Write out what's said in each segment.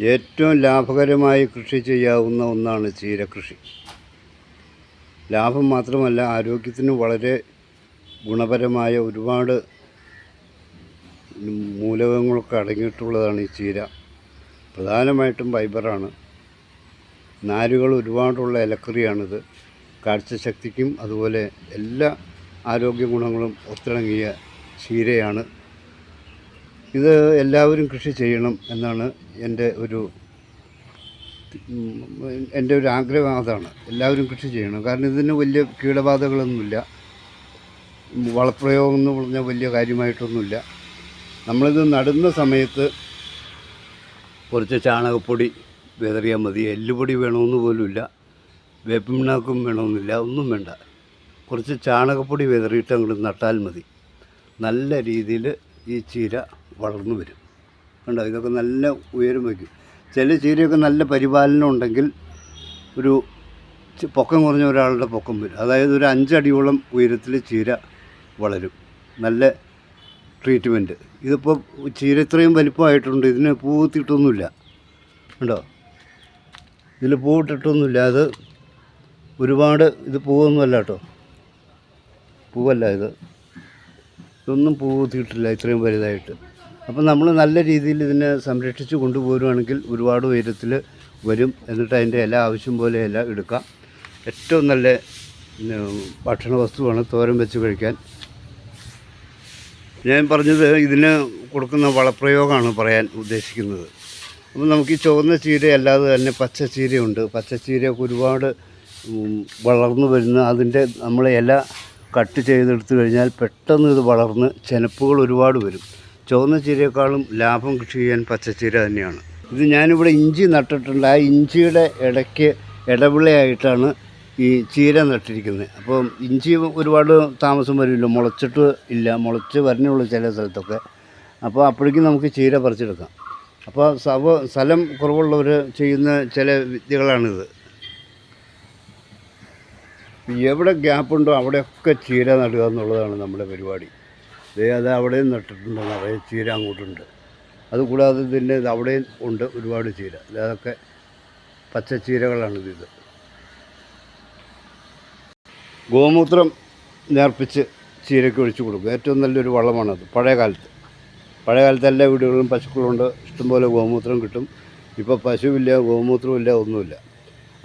ഏറ്റവും ലാഭകരമായി കൃഷി ചെയ്യാവുന്ന ഒന്നാണ് ചീരകൃഷി ലാഭം മാത്രമല്ല ആരോഗ്യത്തിന് വളരെ ഗുണപരമായ ഒരുപാട് മൂലകങ്ങളൊക്കെ അടങ്ങിയിട്ടുള്ളതാണ് ഈ ചീര. പ്രധാനമായിട്ടും ഫൈബറാണ്. നാരുകൾ ഒരുപാടുള്ള ഇലക്കറിയാണിത് കാഴ്ചശക്തിക്കും അതുപോലെ എല്ലാ ആരോഗ്യ ഗുണങ്ങളും ഒത്തിണങ്ങിയ ചീരയാണ്. ഇത് എല്ലാവരും കൃഷി ചെയ്യണം എന്നാണ് എന്റെ ഒരു എന്റെ ഒരു ആഗ്രഹം അതാണ്. എല്ലാവരും കൃഷി ചെയ്യണം. കാരണം ഇതിന് വലിയ കീടബാധകളൊന്നുമില്ല. വളപ്രയോഗം എന്ന് പറഞ്ഞാൽ വലിയ കാര്യമായിട്ടൊന്നുമില്ല. നമ്മളിത് നടുന്ന സമയത്ത് കുറച്ച് ചാണകപ്പൊടി വിതറിയാൽ മതി. എല്ലുപൊടി വേണമെന്ന് പോലുമില്ല. വേപ്പിണ്ണാക്കും വേണമെന്നില്ല. ഒന്നും വേണ്ട. കുറച്ച് ചാണകപ്പൊടി വിതറിയിട്ട് അങ്ങോട്ട് നട്ടാൽ മതി. നല്ല രീതിയിൽ ഈ ചീര വളർന്നു വരും. കണ്ടോ? ഇതൊക്കെ നല്ല ഉയരം വയ്ക്കും. ചില ചീരയൊക്കെ നല്ല പരിപാലനം ഉണ്ടെങ്കിൽ ഒരു പൊക്കം കുറഞ്ഞ ഒരാളുടെ പൊക്കം വരും. അതായത് ഒരു അഞ്ചടിയോളം ഉയരത്തിൽ ചീര വളരും. നല്ല ട്രീറ്റ്മെന്റ്. ഇതിപ്പോൾ ചീര ഇത്രയും വലിപ്പമായിട്ടുണ്ട്. ഇതിന് പൂത്തിട്ടൊന്നുമില്ല. കണ്ടോ? ഇതിൽ പൂവിട്ടിട്ടൊന്നുമില്ല. അത് ഒരുപാട് ഇത് പൂവൊന്നുമല്ല കേട്ടോ. പൂവല്ല ഇത്. ഇതൊന്നും പൂത്തിയിട്ടില്ല ഇത്രയും വലുതായിട്ട്. അപ്പം നമ്മൾ നല്ല രീതിയിൽ ഇതിനെ സംരക്ഷിച്ച് കൊണ്ടുപോരുവാണെങ്കിൽ ഒരുപാട് ഉയരത്തിൽ വരും. എന്നിട്ട് അതിന്റെ ഇല ആവശ്യം പോലെ ഇല എടുക്കാം. ഏറ്റവും നല്ല ഭക്ഷണ വസ്തുവാണ് തോരൻ വെച്ച് കഴിക്കാൻ. ഞാൻ പറഞ്ഞത് ഇതിന് കൊടുക്കുന്ന വളപ്രയോഗമാണ് പറയാൻ ഉദ്ദേശിക്കുന്നത്. അപ്പം നമുക്ക് ഈ ചുവന്ന ചീര അല്ലാതെ തന്നെ പച്ച ചീരയുണ്ട്. പച്ച ചീരയൊക്കെ ഒരുപാട് വളർന്നു വരുന്ന അതിന്റെ നമ്മൾ ഇല കട്ട് ചെയ്തെടുത്തു കഴിഞ്ഞാൽ പെട്ടെന്ന് ഇത് വളർന്ന് ചെനപ്പുകൾ ഒരുപാട് വരും. ചുവന്ന ചീരയെക്കാളും ലാഭം കൃഷി ചെയ്യാൻ പച്ചച്ചീര തന്നെയാണ്. ഇത് ഞാനിവിടെ ഇഞ്ചി നട്ടിട്ടുണ്ട്. ആ ഇഞ്ചിയുടെ ഇടയ്ക്ക് ഇടവിളയായിട്ടാണ് ഈ ചീര നട്ടിരിക്കുന്നത്. അപ്പോൾ ഇഞ്ചി ഒരുപാട് താമസം വരില്ല മുളച്ചിട്ട് ഇല്ല. മുളച്ച് വരണുള്ളൂ ചില സ്ഥലത്തൊക്കെ. അപ്പോൾ അപ്പോഴേക്കും നമുക്ക് ചീര പറിച്ചെടുക്കാം. അപ്പോൾ സവ സ്ഥലം കുറവുള്ളവർ ചെയ്യുന്ന ചില വിദ്യകളാണിത്. എവിടെ ഗ്യാപ്പുണ്ടോ അവിടെയൊക്കെ ചീര നടുക എന്നുള്ളതാണ് നമ്മുടെ പരിപാടി. ദേ അത് അവിടെയും നട്ടിട്ടുണ്ട് നിറയെ ചീര അങ്ങോട്ടുണ്ട്. അതുകൂടാതെ ഇതിന്റെ ഇത് അവിടെയും ഉണ്ട് ഒരുപാട് ചീര. അതൊക്കെ പച്ചച്ചീരകളാണിത് ഇത്. ഗോമൂത്രം നേർപ്പിച്ച് ചീരയ്ക്ക് ഒഴിച്ചു കൊടുക്കും. ഏറ്റവും നല്ലൊരു വളമാണത് പഴയ കാലത്ത്. പഴയ കാലത്ത് എല്ലാ വീടുകളിലും പശുക്കളുണ്ട്. ഇഷ്ടംപോലെ ഗോമൂത്രം കിട്ടും. ഇപ്പോൾ പശുവില്ല ഗോമൂത്രമില്ല ഒന്നുമില്ല.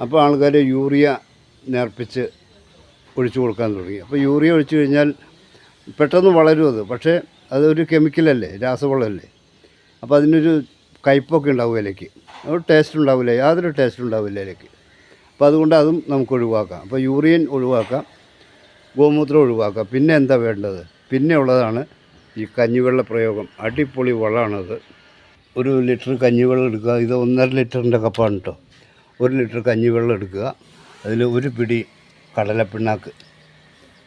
അപ്പോൾ ആൾക്കാർ യൂറിയ നേർപ്പിച്ച് ഒഴിച്ചു കൊടുക്കാൻ തുടങ്ങി. അപ്പോൾ യൂറിയ ഒഴിച്ചു കഴിഞ്ഞാൽ പെട്ടെന്ന് വളരും അത്. പക്ഷേ അതൊരു കെമിക്കലല്ലേ രാസവളമല്ലേ. അപ്പോൾ അതിനൊരു കയ്പൊക്കെ ഉണ്ടാവും ഇലയ്ക്ക്. ഒരു ടേസ്റ്റ് ഉണ്ടാവില്ല യാതൊരു ടേസ്റ്റ് ഉണ്ടാവില്ല ഇലയ്ക്ക്. അപ്പോൾ അതുകൊണ്ട് അതും നമുക്ക് ഒഴിവാക്കാം. അപ്പോൾ യൂറിയൻ ഒഴിവാക്കാം ഗോമൂത്രം ഒഴിവാക്കാം. പിന്നെ എന്താ വേണ്ടത്? പിന്നെ ഉള്ളതാണ് ഈ കഞ്ഞിവെള്ള പ്രയോഗം. അടിപൊളി വളമാണത്. ഒരു ലിറ്റർ കഞ്ഞിവെള്ളം എടുക്കുക. ഇത് ഒന്നര ലിറ്ററിന്റെ കപ്പാണ് കേട്ടോ. ഒരു ലിറ്റർ കഞ്ഞിവെള്ളം എടുക്കുക. അതിൽ ഒരു പിടി കടലപ്പിണ്ണാക്ക്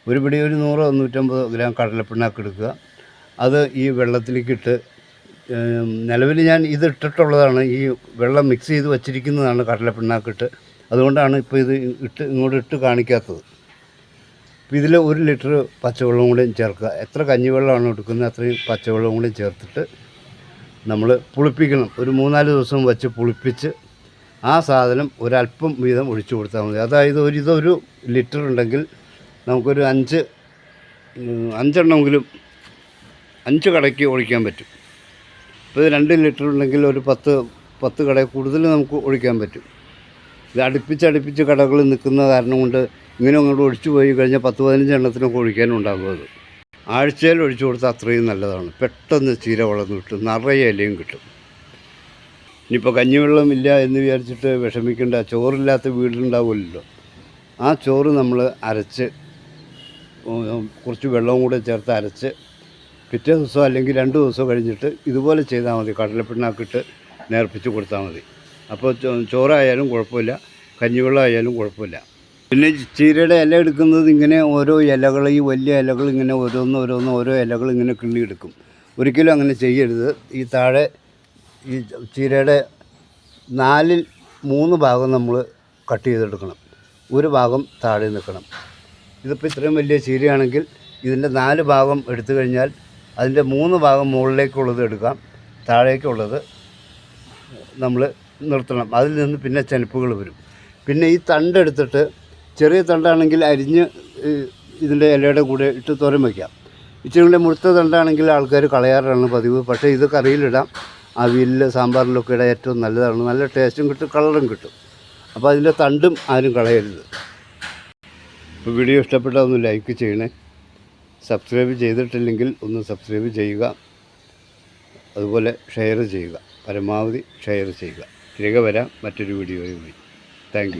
ഒരു പിടി ഒരു നൂറോ നൂറ്റമ്പത് ഗ്രാം കടലപ്പിണ്ണാക്ക് എടുക്കുക. അത് ഈ വെള്ളത്തിലേക്കിട്ട് നിലവിൽ ഞാൻ ഇത് ഇട്ടിട്ടുള്ളതാണ്. ഈ വെള്ളം മിക്സ് ചെയ്ത് വച്ചിരിക്കുന്നതാണ് കടലപ്പിണ്ണാക്കിട്ട്. അതുകൊണ്ടാണ് ഇപ്പോൾ ഇത് ഇട്ട് ഇങ്ങോട്ട് ഇട്ട് കാണിക്കാത്തത്. ഇതിൽ ഒരു ലിറ്റർ പച്ചവെള്ളം കൂടി ചേർക്കുക. എത്ര കഞ്ഞിവെള്ളമാണ് എടുക്കുന്നത് അത്രയും പച്ചവെള്ളം കൂടി ചേർത്തിട്ട് നമ്മൾ പുളിപ്പിക്കണം. ഒരു മൂന്നാൽ ദിവസം വച്ച് പുളിപ്പിച്ച് ആ സാധനം ഒരല്പം വീതം ഒഴിച്ചു കൊടുത്താൽ മതി. അതായത് ഒരു ഇതൊരു ലിറ്റർ ഉണ്ടെങ്കിൽ നമുക്കൊരു അഞ്ച് അഞ്ചെണ്ണമെങ്കിലും അഞ്ച് കടയ്ക്ക് ഒഴിക്കാൻ പറ്റും. ഇപ്പോൾ രണ്ട് ലിറ്റർ ഉണ്ടെങ്കിൽ ഒരു പത്ത് പത്ത് കട കൂടുതൽ നമുക്ക് ഒഴിക്കാൻ പറ്റും. ഇത് അടുപ്പിച്ചടുപ്പിച്ച് അടുപ്പിച്ച് കടകൾ നിൽക്കുന്ന കാരണം കൊണ്ട് ഇങ്ങനെ അങ്ങോട്ട് ഒഴിച്ചു പോയി കഴിഞ്ഞാൽ പത്ത് പതിനഞ്ച് എണ്ണത്തിനൊക്കെ ഒഴിക്കാനും ഉണ്ടാകും അത്. ആഴ്ചയിൽ ഒഴിച്ചു കൊടുത്താൽ അത്രയും നല്ലതാണ്. പെട്ടെന്ന് ചീര വളർന്നു കിട്ടും. നിറയെ ഇലയും കിട്ടും. ഇനിയിപ്പോൾ കഞ്ഞിവെള്ളം ഇല്ല എന്ന് വിചാരിച്ചിട്ട് വിഷമിക്കേണ്ട ചോറില്ലാത്ത വീടുണ്ടാവുമല്ലോ. ആ ചോറ് നമ്മൾ അരച്ച് കുറച്ച് വെള്ളവും കൂടെ ചേർത്ത് അരച്ച് പിറ്റേ ദിവസം അല്ലെങ്കിൽ രണ്ട് ദിവസം കഴിഞ്ഞിട്ട് ഇതുപോലെ ചെയ്താൽ മതി. കടലപ്പിണ്ണാക്കിട്ട് നേർപ്പിച്ച് കൊടുത്താൽ മതി. അപ്പോൾ ചോറായാലും കുഴപ്പമില്ല കഞ്ഞിവെള്ളം ആയാലും കുഴപ്പമില്ല. പിന്നെ ചീരയുടെ ഇല എടുക്കുന്നത് ഇങ്ങനെ ഓരോ ഇലകൾ ഈ വലിയ ഇലകൾ ഇങ്ങനെ ഓരോന്ന് ഓരോന്ന് ഓരോ ഇലകൾ ഇങ്ങനെ കിള്ളിയെടുക്കും. ഒരിക്കലും അങ്ങനെ ചെയ്യരുത്. ഈ താഴെ ഈ ചീരയുടെ നാലിൽ മൂന്ന് ഭാഗം നമ്മൾ കട്ട് ചെയ്തെടുക്കണം. ഒരു ഭാഗം താഴെ നിൽക്കണം. ഇതിപ്പോൾ ഇത്രയും വലിയ ചീരയാണെങ്കിൽ ഇതിന്റെ നാല് ഭാഗം എടുത്തു കഴിഞ്ഞാൽ അതിന്റെ മൂന്ന് ഭാഗം മുകളിലേക്കുള്ളത് എടുക്കാം. താഴേക്കുള്ളത് നമ്മൾ നിർത്തണം. അതിൽ നിന്ന് പിന്നെ ചെനപ്പുകൾ വരും. പിന്നെ ഈ തണ്ടെടുത്തിട്ട് ചെറിയ തണ്ടാണെങ്കിൽ അരിഞ്ഞ് ഇതിന്റെ ഇലയുടെ കൂടെ ഇട്ട് തോരൻ വയ്ക്കാം ഇച്ചിരി കൂടെ മുഴുത്ത തണ്ടാണെങ്കിൽ ആൾക്കാർ കളയാറാണ് പതിവ്. പക്ഷേ ഇത് കറിയിലിടാം. അവിയലിൽ സാമ്പാറിലൊക്കെ ഇടാൻ ഏറ്റവും നല്ലതാണ്. നല്ല ടേസ്റ്റും കിട്ടും കളറും കിട്ടും. അപ്പോൾ അതിന്റെ തണ്ടും ആരും കളയരുത്. ഇപ്പോൾ വീഡിയോ ഇഷ്ടപ്പെട്ടാൽ ഒന്ന് ലൈക്ക് ചെയ്യണേ. സബ്സ്ക്രൈബ് ചെയ്തിട്ടില്ലെങ്കിൽ ഒന്ന് സബ്സ്ക്രൈബ് ചെയ്യുക. അതുപോലെ ഷെയർ ചെയ്യുക. പരമാവധി ഷെയർ ചെയ്യുക. തിരികെ വരാം മറ്റൊരു വീഡിയോയുമായി താങ്ക്